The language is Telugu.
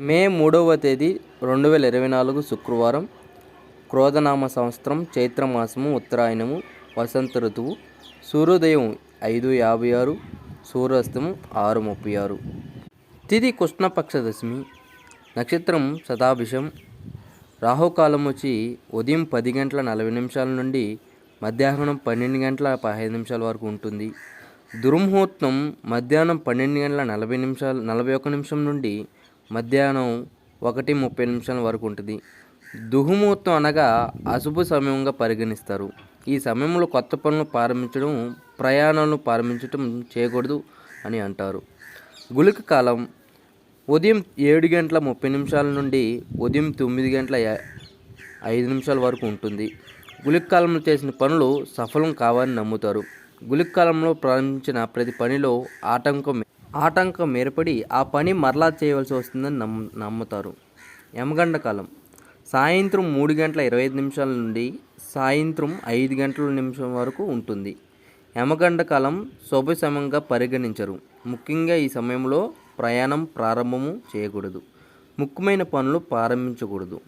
మే మూడవ తేదీ రెండు వేల ఇరవై నాలుగు శుక్రవారం క్రోధనామ సంవత్సరం చైత్రమాసము ఉత్తరాయణము వసంత ఋతువు సూర్యోదయం ఐదు యాభై ఆరు సూర్యాస్తము ఆరు ముప్పై ఆరు. తిథి కృష్ణపక్ష దశమి నక్షత్రం శతాభిషం రాహుకాలం వచ్చి ఉదయం పది గంటల నలభై నిమిషాల నుండి మధ్యాహ్నం పన్నెండు గంటల పదహైదు నిమిషాల వరకు ఉంటుంది. దుర్ముహూర్తం మధ్యాహ్నం పన్నెండు గంటల నలభై నిమిషాలు నలభై ఒక్క నిమిషం నుండి మధ్యాహ్నం ఒకటి ముప్పై నిమిషాల వరకు ఉంటుంది. దుహుముహూర్తం అనగా అశుభ సమయంగా పరిగణిస్తారు. ఈ సమయంలో కొత్త పనులు ప్రారంభించడం ప్రయాణాలను ప్రారంభించడం చేయకూడదు అని అంటారు. గుళిక కాలం ఉదయం ఏడు గంటల ముప్పై నిమిషాల నుండి ఉదయం తొమ్మిది గంటల ఐదు నిమిషాల వరకు ఉంటుంది. గుళిక కాలంలో చేసిన పనులు సఫలం కావాలని నమ్ముతారు. గుళిక కాలంలో ప్రారంభించిన ప్రతి పనిలో ఆటంకం ఆటంకం ఏర్పడి ఆ పని మరలా చేయవలసి వస్తుందని నమ్ము నమ్ముతారు. యమగండ కాలం. సాయంత్రం మూడు గంటల ఇరవై ఐదు నిమిషాల నుండి సాయంత్రం ఐదు గంటల నిమిషం వరకు ఉంటుంది. యమగండ కాలం శుభ పరిగణించరు. ముఖ్యంగా ఈ సమయంలో ప్రయాణం ప్రారంభము చేయకూడదు. ముఖ్యమైన పనులు ప్రారంభించకూడదు.